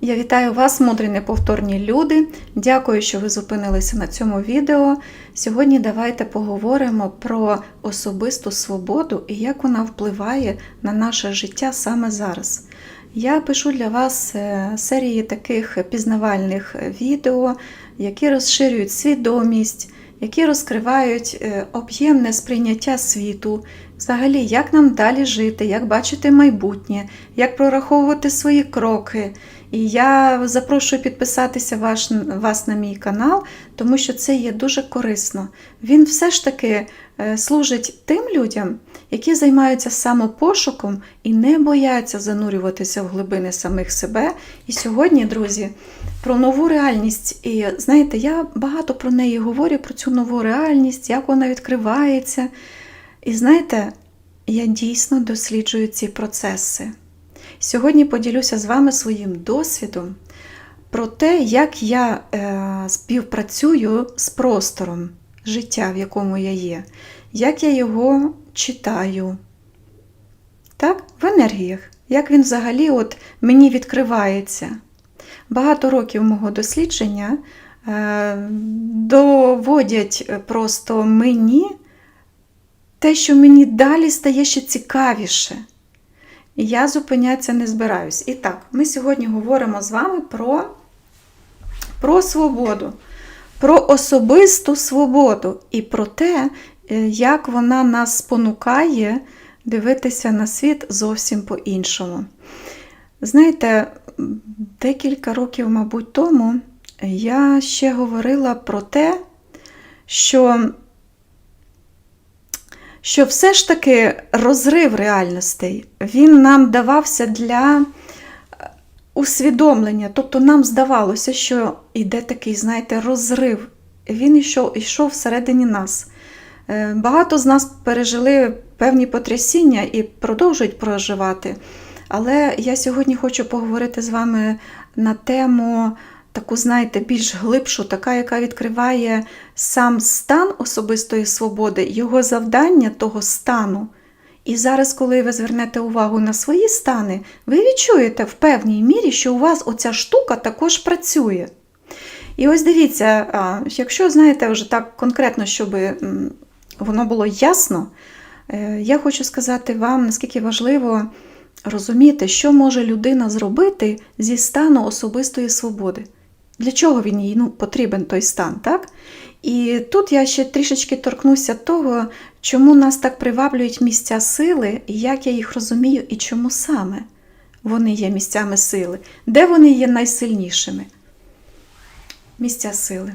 Я вітаю вас, мудрі неповторні люди. Дякую, що ви зупинилися на цьому відео. Сьогодні давайте поговоримо про особисту свободу і як вона впливає на наше життя саме зараз. Я пишу для вас е, серії таких пізнавальних відео, які розширюють свідомість, які розкривають е, об'ємне сприйняття світу, взагалі, як нам далі жити, як бачити майбутнє, як прораховувати свої кроки. І я запрошую підписатися ваш, вас на мій канал, тому що це є дуже корисно. Він все ж таки е, служить тим людям, які займаються самопошуком і не бояться занурюватися в глибини самих себе. І сьогодні, друзі, про нову реальність. І знаєте, я багато про неї говорю, про цю нову реальність, як вона відкривається. І знаєте, я дійсно досліджую ці процеси. Сьогодні поділюся з вами своїм досвідом про те, як я е, співпрацюю з простором життя, в якому я є, як я його читаю. Так, в енергіях, як він взагалі от мені відкривається. Багато років мого дослідження е, доводять просто мені те, що мені далі стає ще цікавіше. Я зупинятися не збираюсь. І так, ми сьогодні говоримо з вами про, про свободу, про особисту свободу і про те, е, як вона нас спонукає дивитися на світ зовсім по-іншому. Знаєте, декілька років, мабуть, тому я ще говорила про те, що що все ж таки розрив реальностей він нам давався для усвідомлення. Тобто нам здавалося, що йде такий, знаєте, розрив. Він йшов, йшов всередині нас. Е, багато з нас пережили певні потрясіння і продовжують проживати. Але я сьогодні хочу поговорити з вами на тему таку, знаєте, більш глибшу, така, яка відкриває сам стан особистої свободи, його завдання того стану. І зараз, коли ви звернете увагу на свої стани, ви відчуєте в певній мірі, що у вас оця штука також працює. І ось дивіться, якщо знаєте вже так конкретно, щоб воно було ясно, е, я хочу сказати вам, наскільки важливо розуміти, що може людина зробити зі стану особистої свободи. Для чого він їй ну, потрібен той стан, так? І тут я ще трішечки торкнуся того, чому нас так приваблюють місця сили, і як я їх розумію, і чому саме вони є місцями сили, де вони є найсильнішими. Місця сили.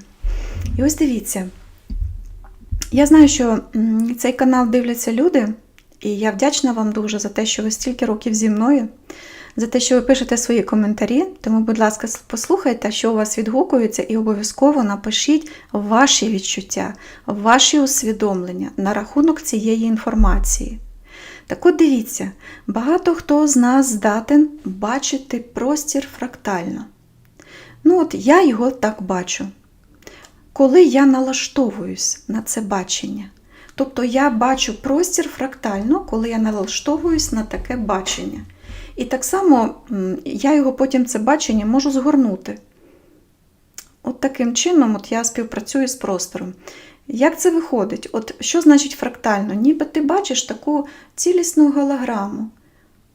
І ось дивіться. Я знаю, що цей канал дивляться люди, і я вдячна вам дуже за те, що ви стільки років зі мною за те, що ви пишете свої коментарі. Тому, будь ласка, послухайте, що у вас відгукується, і обов'язково напишіть ваші відчуття, ваші усвідомлення на рахунок цієї інформації. Так от дивіться, багато хто з нас здатен бачити простір фрактально. Ну, от я його так бачу. Коли я налаштовуюсь на це бачення. Тобто я бачу простір фрактально, коли я налаштовуюсь на таке бачення. І так само я його потім це бачення можу згорнути. От таким чином от я співпрацюю з простором. Як це виходить? От Що значить фрактально? Ніби ти бачиш таку цілісну голограму.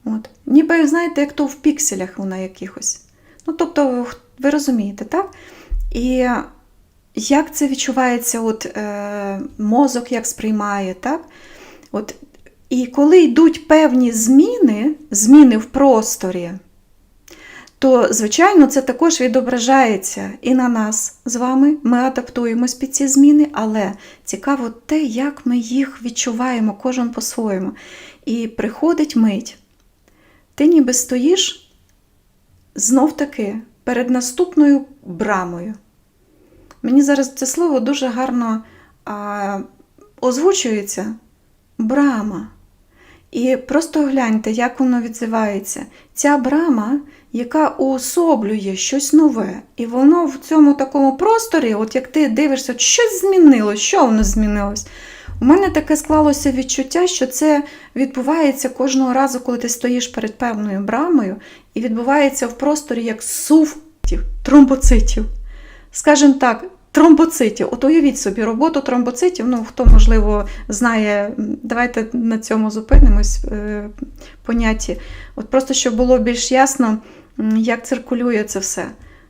От. Ніби, знаєте, як то в пікселях вона якихось. Ну, Тобто, ви розумієте, так? І як це відчувається, от, е, мозок як сприймає, так? От і коли йдуть певні зміни, зміни в просторі, то, звичайно, це також відображається і на нас з вами. Ми адаптуємось під ці зміни, але цікаво те, як ми їх відчуваємо, кожен по-своєму. І приходить мить. Ти ніби стоїш знов таки перед наступною брамою. Мені зараз це слово дуже гарно а, озвучується брама. І просто гляньте, як воно відзивається. Ця брама, яка уособлює щось нове. І воно в цьому такому просторі, от як ти дивишся, щось змінилось, що воно змінилось? У мене таке склалося відчуття, що це відбувається кожного разу, коли ти стоїш перед певною брамою, і відбувається в просторі як сув тромбоцитів. Скажімо так, тромбоцитів. От уявіть собі роботу тромбоцитів. Ну, хто, можливо, знає, давайте на цьому зупинимось е, понятті. От просто щоб було більш ясно, як циркулює це все.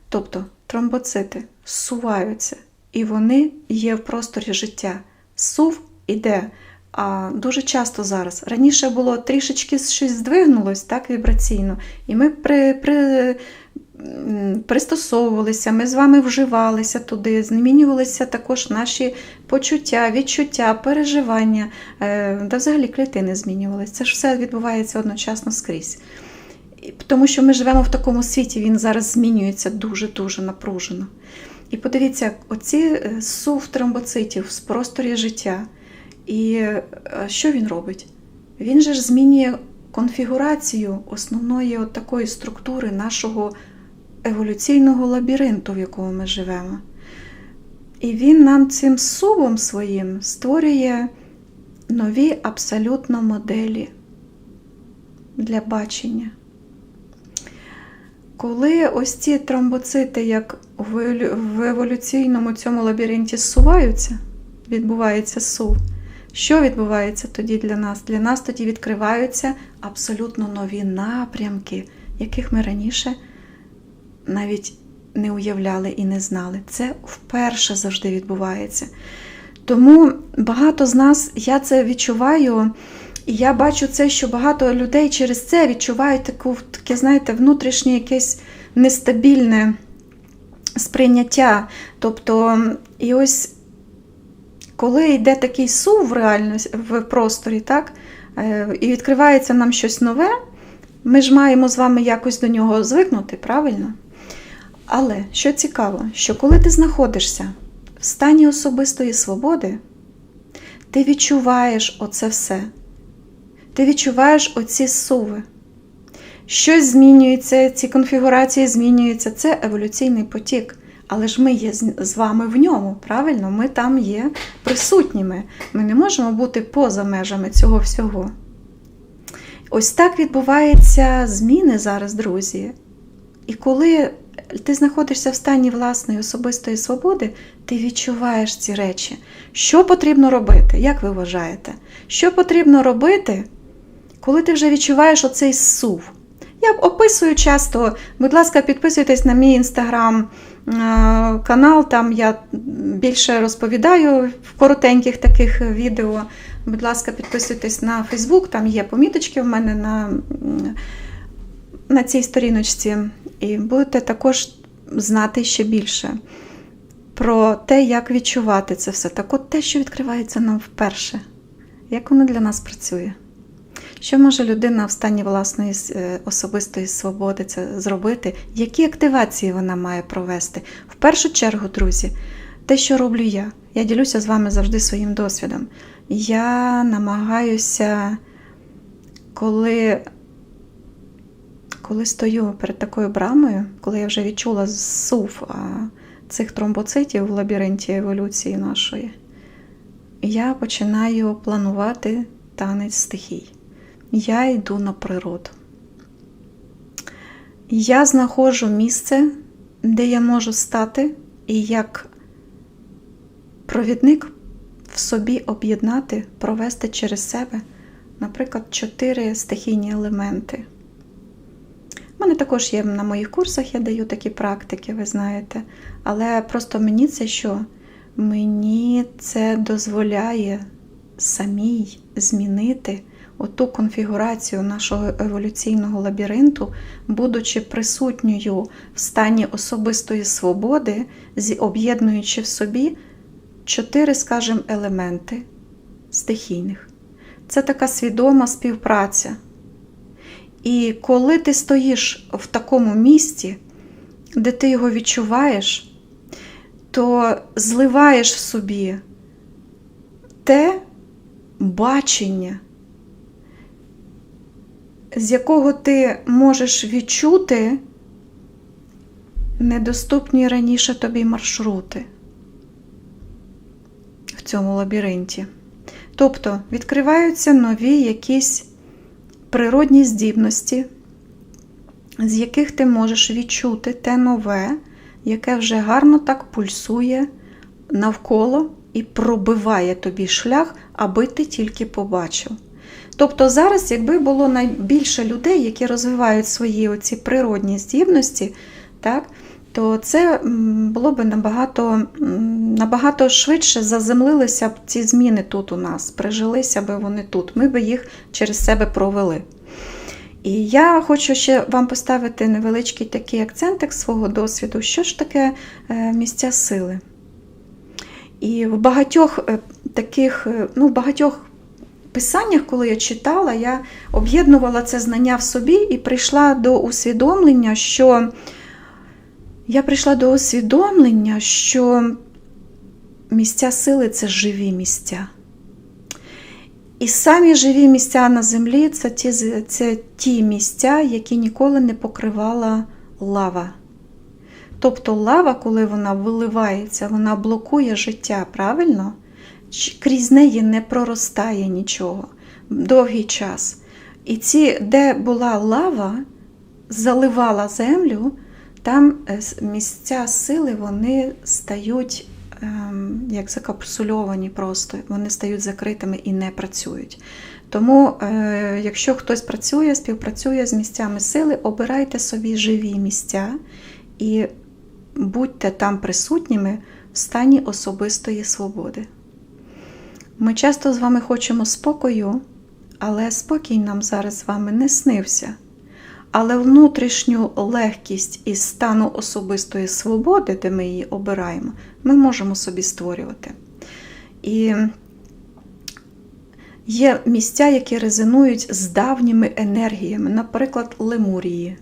Тобто тромбоцити зсуваються, і вони є в просторі життя. Сув іде. А дуже часто зараз. Раніше було трішечки щось здвигнулось так, вібраційно, і ми при, при, пристосовувалися, ми з вами вживалися туди, змінювалися також наші почуття, відчуття, переживання, е, та взагалі клітини змінювалися. Це ж все відбувається одночасно скрізь. Тому що ми живемо в такому світі, він зараз змінюється дуже-дуже напружено. І подивіться, оці е, сув тромбоцитів в просторі життя. І е, що він робить? Він же ж змінює конфігурацію основної от такої структури нашого еволюційного лабіринту, в якому ми живемо. І він нам цим сувом своїм створює нові абсолютно моделі для бачення. Коли ось ці тромбоцити, як в еволюційному цьому лабіринті зсуваються, відбувається сув, що відбувається тоді для нас? Для нас тоді відкриваються абсолютно нові напрямки, яких ми раніше навіть не уявляли і не знали. Це вперше завжди відбувається. Тому багато з нас, я це відчуваю, і я бачу це, що багато людей через це відчувають таку, таке, знаєте, внутрішнє якесь нестабільне сприйняття. Тобто, і ось коли йде такий сув в реальності, в просторі, так, е, і відкривається нам щось нове, ми ж маємо з вами якось до нього звикнути, правильно? Але що цікаво, що коли ти знаходишся в стані особистої свободи, ти відчуваєш оце все. Ти відчуваєш оці суви. Щось змінюється, ці конфігурації змінюються. Це еволюційний потік. Але ж ми є з вами в ньому, правильно? Ми там є присутніми. Ми не можемо бути поза межами цього всього. Ось так відбуваються зміни зараз, друзі. І коли ти знаходишся в стані власної особистої свободи, ти відчуваєш ці речі. Що потрібно робити? Як ви вважаєте? Що потрібно робити, коли ти вже відчуваєш оцей сув? Я описую часто, будь ласка, підписуйтесь на мій інстаграм канал, там я більше розповідаю в коротеньких таких відео. Будь ласка, підписуйтесь на Фейсбук, там є поміточки в мене на на цій сторіночці, і будете також знати ще більше про те, як відчувати це все. Так от те, що відкривається нам вперше, як воно для нас працює. Що може людина в стані власної е, особистої свободи це зробити? Які активації вона має провести? В першу чергу, друзі, те, що роблю я, я ділюся з вами завжди своїм досвідом. Я намагаюся, коли коли стою перед такою брамою, коли я вже відчула сув цих тромбоцитів в лабіринті еволюції нашої, я починаю планувати танець стихій. Я йду на природу. Я знаходжу місце, де я можу стати, і як провідник в собі об'єднати, провести через себе, наприклад, чотири стихійні елементи. У мене також є на моїх курсах, я даю такі практики, ви знаєте. Але просто мені це що? Мені це дозволяє самій змінити оту конфігурацію нашого еволюційного лабіринту, будучи присутньою в стані особистої свободи, об'єднуючи в собі чотири, скажімо, елементи стихійних. Це така свідома співпраця. І коли ти стоїш в такому місці, де ти його відчуваєш, то зливаєш в собі те бачення, з якого ти можеш відчути недоступні раніше тобі маршрути в цьому лабіринті. Тобто відкриваються нові якісь природні здібності, з яких ти можеш відчути те нове, яке вже гарно так пульсує навколо і пробиває тобі шлях, аби ти тільки побачив. Тобто зараз, якби було найбільше людей, які розвивають свої оці природні здібності, так, то це було б набагато, набагато швидше заземлилися б ці зміни тут у нас, прижилися б вони тут. Ми б їх через себе провели. І я хочу ще вам поставити невеличкий такий акцентик свого досвіду, що ж таке е, місця сили. І в багатьох е, таких, е, ну, в багатьох писаннях, коли я читала, я об'єднувала це знання в собі і прийшла до усвідомлення, що я прийшла до усвідомлення, що місця сили це живі місця. І самі живі місця на землі це ті, це ті місця, які ніколи не покривала лава. Тобто лава, коли вона виливається, вона блокує життя, правильно? Крізь неї не проростає нічого довгий час. І ці, де була лава, заливала землю, там місця сили вони стають ем, як закапсульовані просто, вони стають закритими і не працюють. Тому, е, якщо хтось працює, співпрацює з місцями сили, обирайте собі живі місця і будьте там присутніми в стані особистої свободи. Ми часто з вами хочемо спокою, але спокій нам зараз з вами не снився. Але внутрішню легкість із стану особистої свободи, де ми її обираємо, ми можемо собі створювати. І є місця, які резонують з давніми енергіями, наприклад, Лемурії.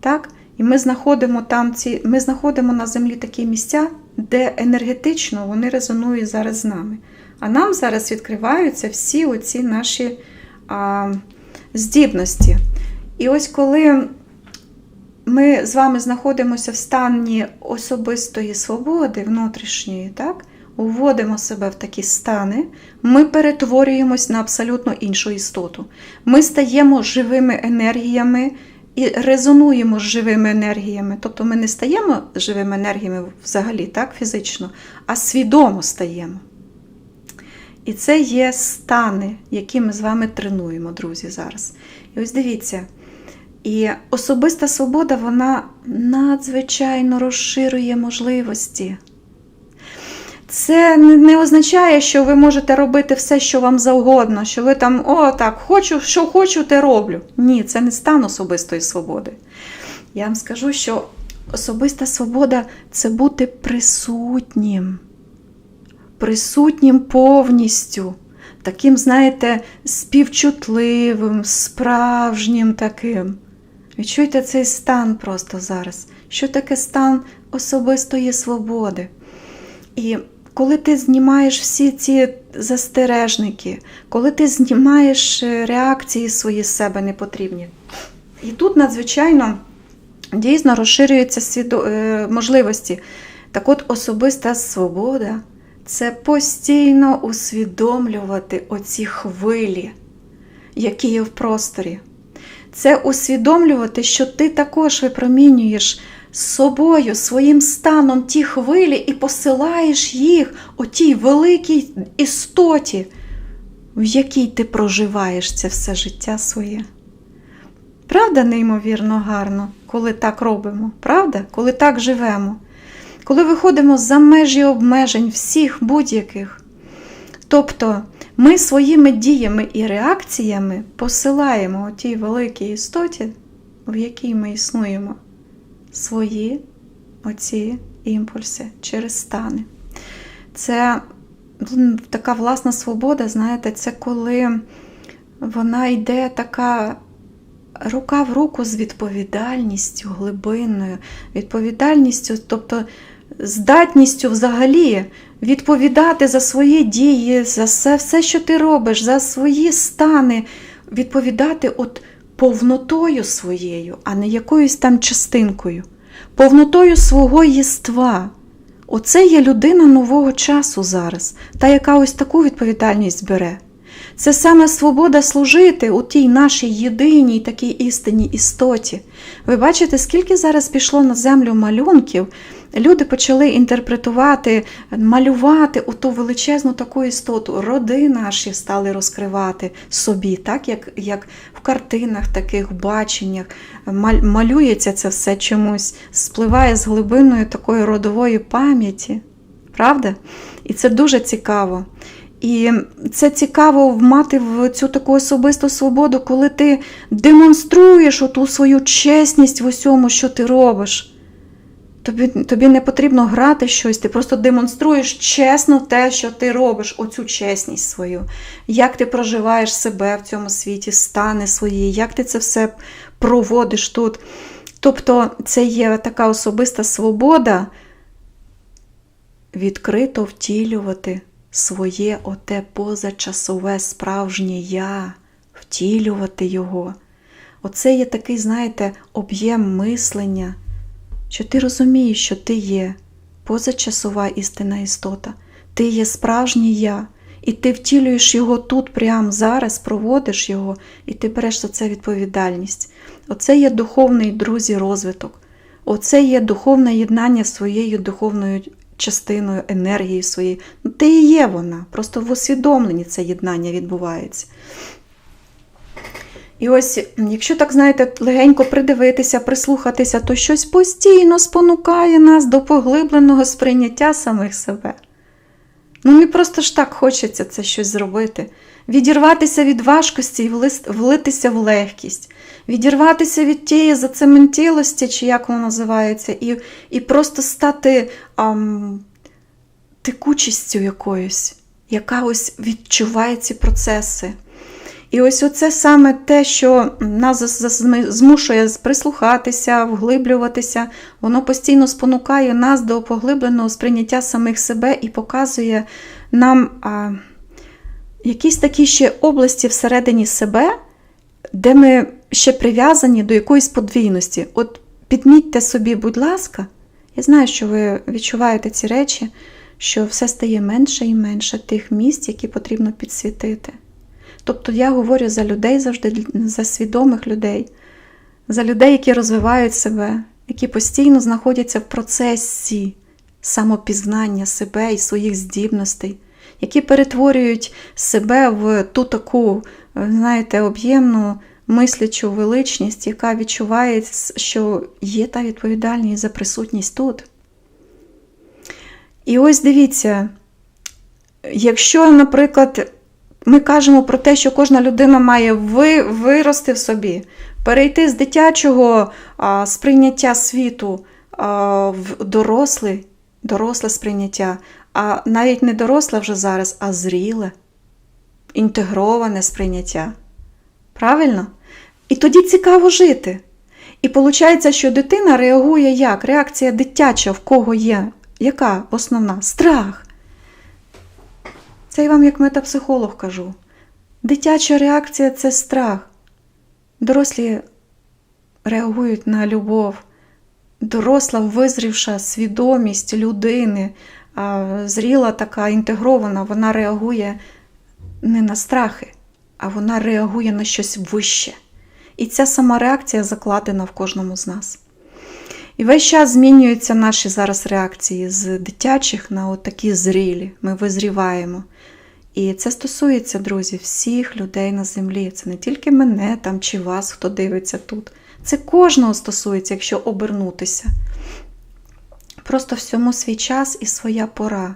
Так? І ми знаходимо там ці, ми знаходимо на землі такі місця, де енергетично вони резонують зараз з нами. А нам зараз відкриваються всі оці наші а, здібності. І ось коли ми з вами знаходимося в стані особистої свободи внутрішньої, так? Уводимо себе в такі стани, ми перетворюємось на абсолютно іншу істоту. Ми стаємо живими енергіями і резонуємо з живими енергіями. Тобто ми не стаємо живими енергіями взагалі, так, фізично, а свідомо стаємо. І це є стани, які ми з вами тренуємо, друзі, зараз. І ось дивіться. І особиста свобода, вона надзвичайно розширює можливості. Це не означає, що ви можете робити все, що вам завгодно, що ви там, о, так, хочу, що хочу, те роблю. Ні, це не стан особистої свободи. Я вам скажу, що особиста свобода це бути присутнім, присутнім повністю, таким, знаєте, співчутливим, справжнім таким. Відчуйте цей стан просто зараз. Що таке стан особистої свободи? І коли ти знімаєш всі ці застережники, коли ти знімаєш е, реакції свої з себе непотрібні. І тут надзвичайно дійсно розширюються свідо... Е, можливості. Так от особиста свобода це постійно усвідомлювати оці хвилі, які є в просторі. Це усвідомлювати, що ти також випромінюєш собою, своїм станом ті хвилі і посилаєш їх у тій великій істоті, в якій ти проживаєш це все життя своє. Правда, неймовірно гарно, коли так робимо, правда? Коли так живемо, коли виходимо за межі обмежень всіх будь-яких. Тобто ми своїми діями і реакціями посилаємо тій великій істоті, в якій ми існуємо свої оці імпульси через стани. Це ну, така власна свобода, знаєте, це коли вона йде така рука в руку з відповідальністю глибинною, відповідальністю, тобто здатністю взагалі відповідати за свої дії, за все, все, що ти робиш, за свої стани, відповідати от повнотою своєю, а не якоюсь там частинкою, повнотою свого єства. Оце є людина нового часу зараз, та яка ось таку відповідальність бере. Це саме свобода служити у тій нашій єдиній такій істинній істоті. Ви бачите, скільки зараз пішло на землю малюнків, люди почали інтерпретувати, малювати у ту величезну таку істоту. Роди наші стали розкривати собі, так як, як в картинах, таких баченнях. Малюється це все чомусь, спливає з глибиною такої родової пам'яті. Правда? І це дуже цікаво. І це цікаво мати в цю таку особисту свободу, коли ти демонструєш оту свою чесність в усьому, що ти робиш. Тобі, тобі не потрібно грати щось, ти просто демонструєш чесно те, що ти робиш, оцю чесність свою, як ти проживаєш себе в цьому світі, стани свої, як ти це все проводиш тут. Тобто це є така особиста свобода відкрито втілювати своє оте позачасове справжнє я, втілювати його. Оце є такий, знаєте, об'єм мислення, що ти розумієш, що ти є позачасова істинна істота, ти є справжнє я, і ти втілюєш його тут, прямо зараз, проводиш його, і ти береш за це відповідальність. Оце є духовний, друзі, розвиток. Оце є духовне єднання з своєю духовною частиною, енергії своєї. Ну, ти і є вона, просто в усвідомленні це єднання відбувається. І ось, якщо так знаєте, легенько придивитися, прислухатися, то щось постійно спонукає нас до поглибленого сприйняття самих себе. Ну, мені просто ж так хочеться це щось зробити. Відірватися від важкості і влитися в легкість, відірватися від тієї зацементілості, чи як воно називається, і, і просто стати ам, текучістю якоюсь, яка ось відчуває ці процеси. І ось оце саме те, що нас змушує прислухатися, вглиблюватися, воно постійно спонукає нас до поглибленого сприйняття самих себе і показує нам а, якісь такі ще області всередині себе, де ми ще прив'язані до якоїсь подвійності. От підмітьте собі, будь ласка, я знаю, що ви відчуваєте ці речі, що все стає менше і менше тих місць, які потрібно підсвітити. Тобто я говорю за людей завжди, за свідомих людей, за людей, які розвивають себе, які постійно знаходяться в процесі самопізнання себе і своїх здібностей, які перетворюють себе в ту таку, е, знаєте, об'ємну мислячу величність, яка відчуває, що є та відповідальність за присутність тут. І ось дивіться, якщо, наприклад, ми кажемо про те, що кожна людина має ви, вирости в собі, перейти з дитячого а, сприйняття світу а, в доросле, доросле сприйняття, а навіть не доросле вже зараз, а зріле, інтегроване сприйняття. Правильно? І тоді цікаво жити. І виходить, що дитина реагує як? Реакція дитяча, в кого є. Яка основна? Страх. Це я вам як метапсихолог кажу. Дитяча реакція це страх. Дорослі реагують на любов. Доросла, визрівша свідомість людини, зріла така інтегрована, вона реагує не на страхи, а вона реагує на щось вище. І ця сама реакція закладена в кожному з нас. І весь час змінюються наші зараз реакції з дитячих на от такі зрілі. Ми визріваємо. І це стосується, друзі, всіх людей на землі. Це не тільки мене там чи вас, хто дивиться тут. Це кожного стосується, якщо обернутися. Просто всьому свій час і своя пора.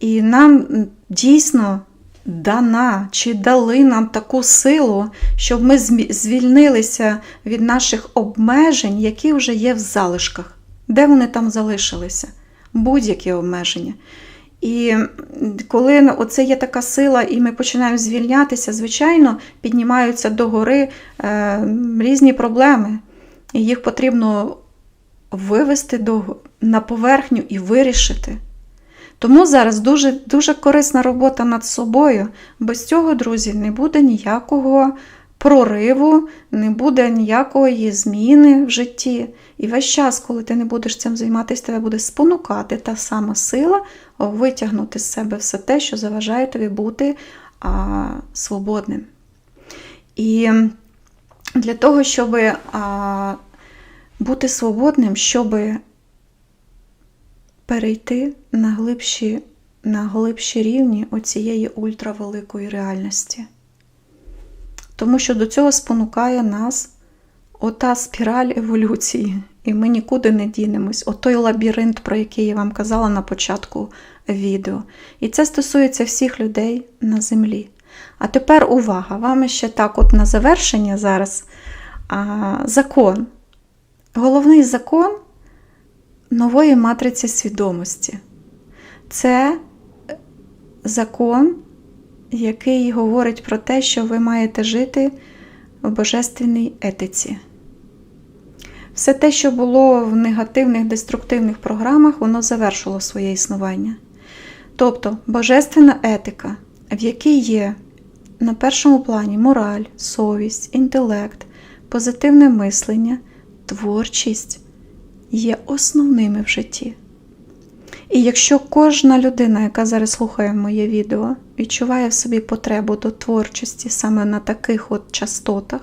І нам дійсно дана чи дали нам таку силу, щоб ми звільнилися від наших обмежень, які вже є в залишках. Де вони там залишилися? Будь-які обмеження. І коли оце є така сила, і ми починаємо звільнятися, звичайно, піднімаються догори е, різні проблеми. І їх потрібно вивести до, на поверхню і вирішити. Тому зараз дуже, дуже корисна робота над собою. Без цього, друзі, не буде ніякого прориву, не буде ніякої зміни в житті. І весь час, коли ти не будеш цим займатися, тебе буде спонукати та сама сила витягнути з себе все те, що заважає тобі бути а, свободним. І для того, щоб а, бути свободним, щоб перейти на глибші, на глибші рівні оцієї ультравеликої реальності. Тому що до цього спонукає нас ота спіраль еволюції, і ми нікуди не дінемось. Отой лабіринт, про який я вам казала на початку відео. І це стосується всіх людей на землі. А тепер увага! Вам ще так, от на завершення зараз а, закон. Головний закон нової матриці свідомості. Це закон, який говорить про те, що ви маєте жити в божественній етиці. Все те, що було в негативних деструктивних програмах, воно завершило своє існування. Тобто божественна етика, в якій є на першому плані мораль, совість, інтелект, позитивне мислення, творчість є основними в житті. І якщо кожна людина, яка зараз слухає моє відео, відчуває в собі потребу до творчості саме на таких от частотах,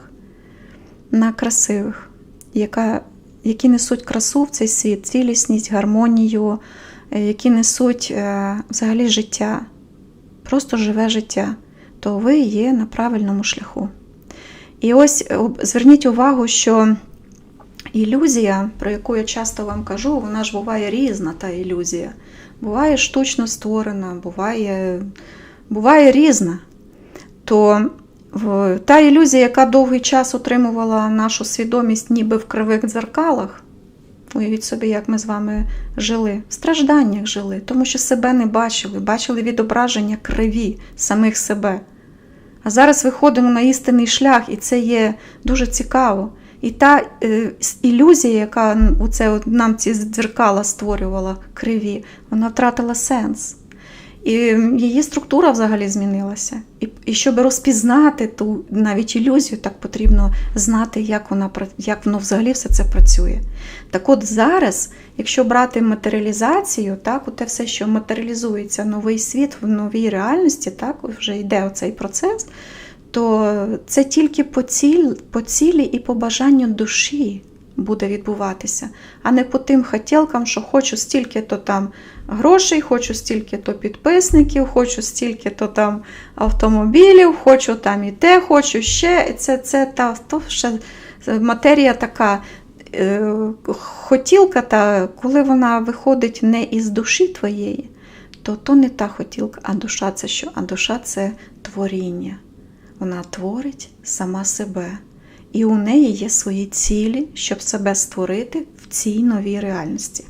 на красивих, яка, які несуть красу в цей світ, цілісність, гармонію, е, які несуть е, взагалі життя, просто живе життя, то ви є на правильному шляху. І ось зверніть увагу, що ілюзія, про яку я часто вам кажу, вона ж буває різна, та ілюзія. Буває штучно створена, буває буває різна. То та ілюзія, яка довгий час отримувала нашу свідомість ніби в кривих дзеркалах, уявіть собі, як ми з вами жили, в стражданнях жили, тому що себе не бачили, бачили відображення криві самих себе. А зараз виходимо на істинний шлях, і це є дуже цікаво. І та е, ілюзія, яка от, нам ці дзеркала створювала криві, вона втратила сенс. І її структура взагалі змінилася. І і щоб розпізнати ту навіть ілюзію, так потрібно знати, як вона як воно взагалі все це працює. Так от зараз, якщо брати матеріалізацію, так, те все, що матеріалізується новий світ в новій реальності, так, вже йде оцей процес, то це тільки по, ціль, по цілі і по бажанню душі буде відбуватися, а не по тим хотілкам, що хочу стільки-то там грошей, хочу стільки-то підписників, хочу стільки-то там автомобілів, хочу там і те, хочу ще. Це це та то ще матерія така. Е, хотілка, та коли вона виходить не із душі твоєї, то то не та хотілка, а душа це що? А душа це творіння. Вона творить сама себе. І у неї є свої цілі, щоб себе створити в цій новій реальності.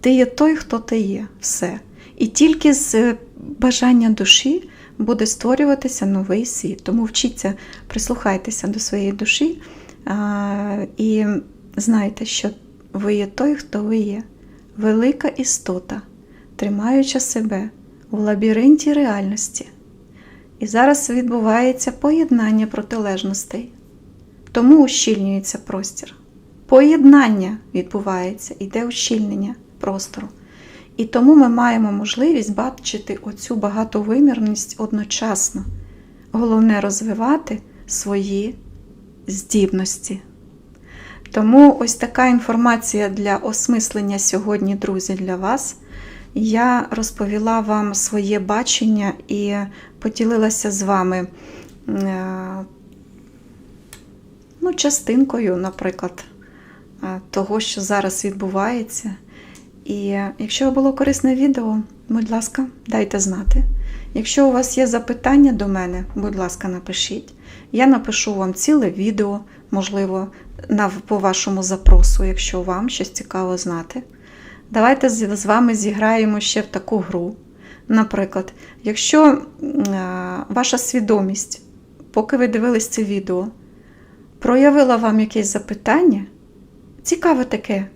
Ти є той, хто ти є, все. І тільки з е, бажання душі буде створюватися новий світ. Тому вчіться, прислухайтеся до своєї душі а, і знайте, що ви є той, хто ви є, велика істота, тримаюча себе в лабіринті реальності. І зараз відбувається поєднання протилежностей. Тому ущільнюється простір. Поєднання відбувається, іде ущільнення простору. І тому ми маємо можливість бачити оцю багатовимірність одночасно. Головне розвивати свої здібності. Тому ось така інформація для осмислення сьогодні, друзі, для вас. Я розповіла вам своє бачення і поділилася з вами е, ну, частинкою, наприклад, е, того, що зараз відбувається. І якщо було корисне відео, будь ласка, дайте знати. Якщо у вас є запитання до мене, будь ласка, напишіть. Я напишу вам ціле відео, можливо, по вашому запросу, якщо вам щось цікаво знати. Давайте з вами зіграємо ще в таку гру. Наприклад, якщо е, ваша свідомість, поки ви дивились це відео, проявила вам якесь запитання, цікаве таке,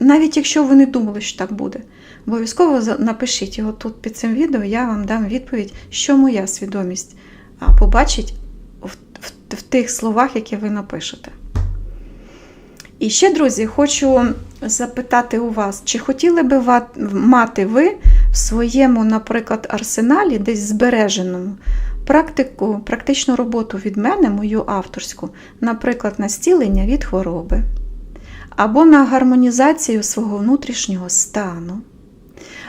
навіть якщо ви не думали, що так буде, обов'язково напишіть його тут під цим відео, я вам дам відповідь, що моя свідомість побачить в тих словах, які ви напишете. І ще, друзі, хочу запитати у вас, чи хотіли би мати ви в своєму, наприклад, арсеналі, десь збереженому, практику, практичну роботу від мене, мою авторську, наприклад, на стілення від хвороби, або на гармонізацію свого внутрішнього стану,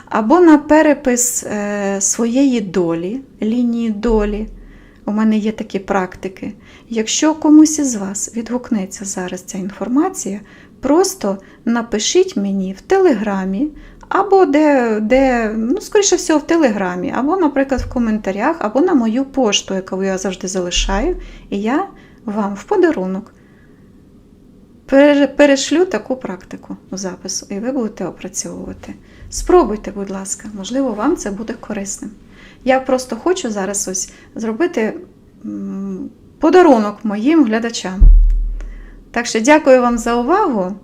або на перепис е, своєї долі, лінії долі. У мене є такі практики. Якщо комусь із вас відгукнеться зараз ця інформація, просто напишіть мені в Телеграмі, або де, де ну, скоріше всього, в Телеграмі, або, наприклад, в коментарях, або на мою пошту, яку я завжди залишаю, і я вам в подарунок перешлю таку практику запису, і ви будете опрацьовувати. Спробуйте, будь ласка, можливо, вам це буде корисним. Я просто хочу зараз ось зробити подарунок моїм глядачам. Так що дякую вам за увагу.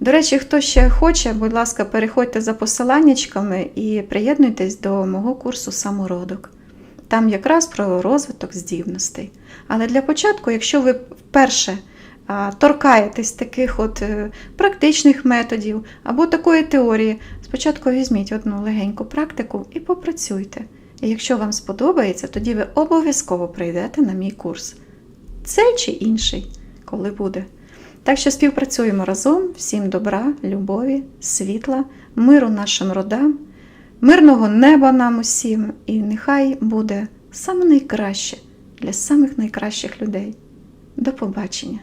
До речі, хто ще хоче, будь ласка, переходьте за посиланнячками і приєднуйтесь до мого курсу самородок. Там якраз про розвиток здібностей. Але для початку, якщо ви вперше торкаєтесь таких от е, практичних методів або такої теорії, спочатку візьміть одну легеньку практику і попрацюйте. І якщо вам сподобається, тоді ви обов'язково прийдете на мій курс. Цей чи інший, коли буде. Так що співпрацюємо разом, всім добра, любові, світла, миру нашим родам, мирного неба нам усім, і нехай буде саме найкраще для самих найкращих людей. До побачення!